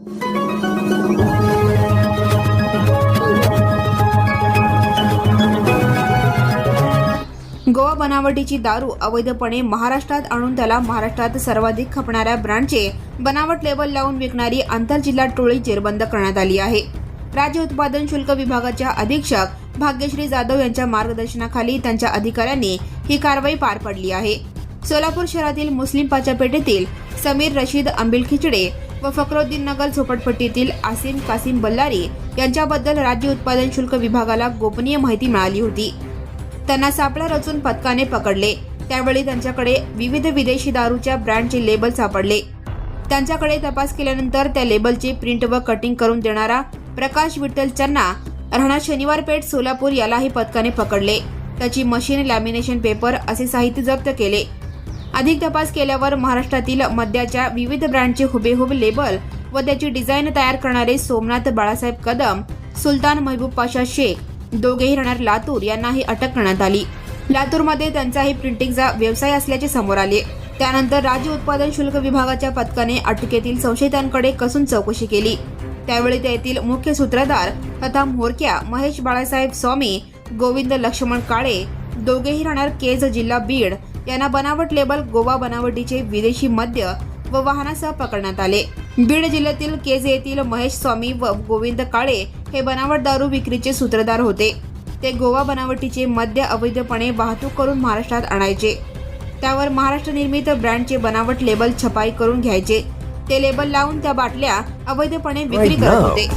गोवा बनावटीची दारू अवैधपणे महाराष्ट्रात आणून त्याला महाराष्ट्रात सर्वाधिक खपणाऱ्या ब्रँडचे बनावट लेबल लावून विकणारी आंतरजिल्हा टोळी जेरबंद करण्यात आली आहे. राज्य उत्पादन शुल्क विभागाच्या अधीक्षक भाग्यश्री जाधव यांच्या मार्गदर्शनाखाली त्यांच्या अधिकाऱ्यांनी ही कारवाई पार पडली आहे. सोलापूर शहरातील मुस्लिम पाचापेठेतील समीर रशीद अंबिल खिचडे व फकरुद्दीन नगर झोपडपट्टीतील आसिम कासिम बल्लारी यांच्याबद्दल राज्य उत्पादन शुल्क विभागाला गोपनीय माहिती मिळाली होती. त्यांना सापळा रचून पथकाने पकडले. त्यावेळी त्यांच्याकडे विविध विदेशी दारूच्या ब्रँडचे लेबल सापडले. त्यांच्याकडे तपास केल्यानंतर त्या लेबलची प्रिंट व कटिंग करून देणारा प्रकाश विठ्ठल चन्ना राहणार शनिवार पेठ सोलापूर यालाही पथकाने पकडले. त्याची मशीन लॅमिनेशन पेपर असे साहित्य जप्त केले. अधिक तपास केल्यावर महाराष्ट्रातील मद्याच्या विविध ब्रँडचे हुबेहूब लेबल व त्याची डिझाईन तयार करणारे सोमनाथ बाळासाहेब कदम सुलतान महबूब पाशा शेख दोघेही राहणार लातूर यांनाही अटक करण्यात आली. लातूरमध्ये त्यांचाही प्रिंटिंगचा व्यवसाय असल्याचे समोर आले. त्यानंतर राज्य उत्पादन शुल्क विभागाच्या पथकाने अटकेतील संशयितांकडे कसून चौकशी केली. त्यावेळी त्यातील मुख्य सूत्रधार तथा म्होरक्या महेश बाळासाहेब स्वामी गोविंद लक्ष्मण काळे दोघेही राहणार केज जिल्हा बीड यांना बनावट लेबल गोवा बनावटीचे विदेशी मद्य व वाहनासह पकडण्यात आले. बीड जिल्ह्यातील केज येथील महेश स्वामी व गोविंद काळे हे बनावट दारू विक्रीचे सूत्रधार होते. ते गोवा बनावटीचे मद्य अवैधपणे वाहतूक करून महाराष्ट्रात आणायचे. त्यावर महाराष्ट्र निर्मित ब्रँडचे बनावट लेबल छपाई करून घ्यायचे. ते लेबल लावून त्या बाटल्या अवैधपणे विक्री करत होते.